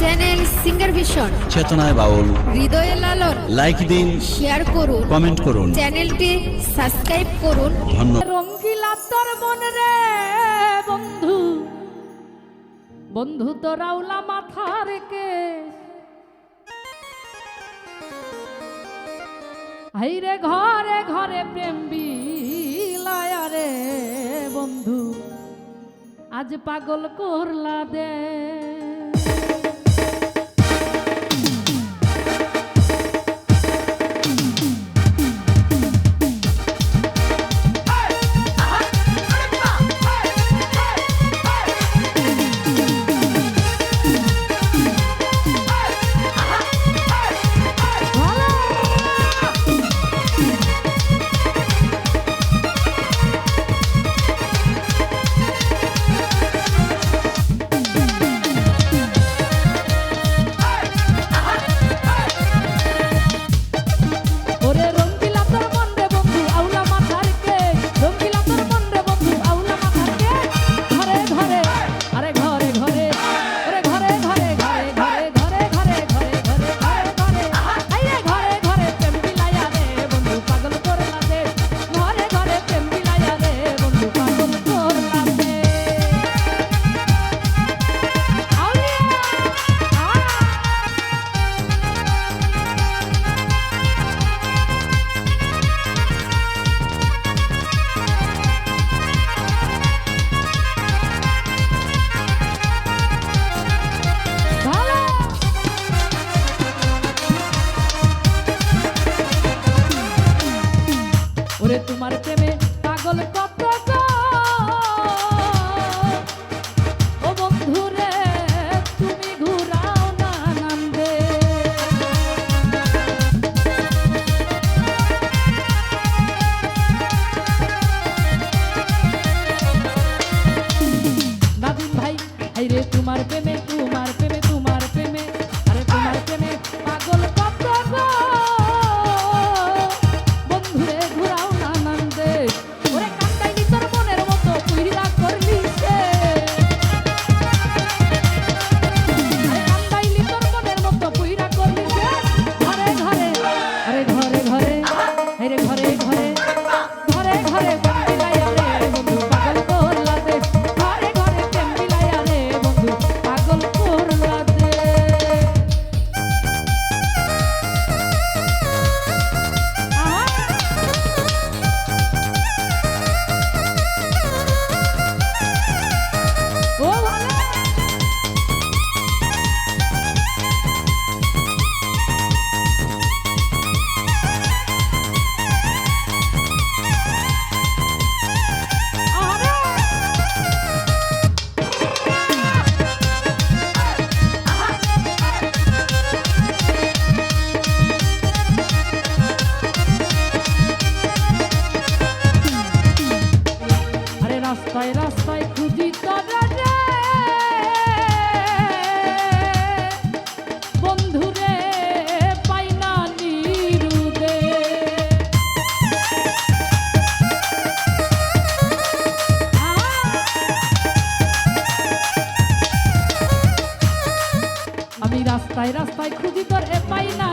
Channel singer vision চেতনায় বাউল হৃদয়ে লালন লাইক দিন শেয়ার করুন. কমেন্ট করুন. চ্যানেলটি সাবস্ক্রাইব করুন. ধন্যবাদ। রঙ্গিলা তোর মন রে বন্ধু। বন্ধু তো আউলা মাথা রেখে হাইরে ঘরে ঘরে প্রেম বিলায়া রে বন্ধু। আজ পাগল করলা দে। ওরে তোমার পাগল কত রাস্তায় রাস্তায় খুঁজি তোর এ পাই না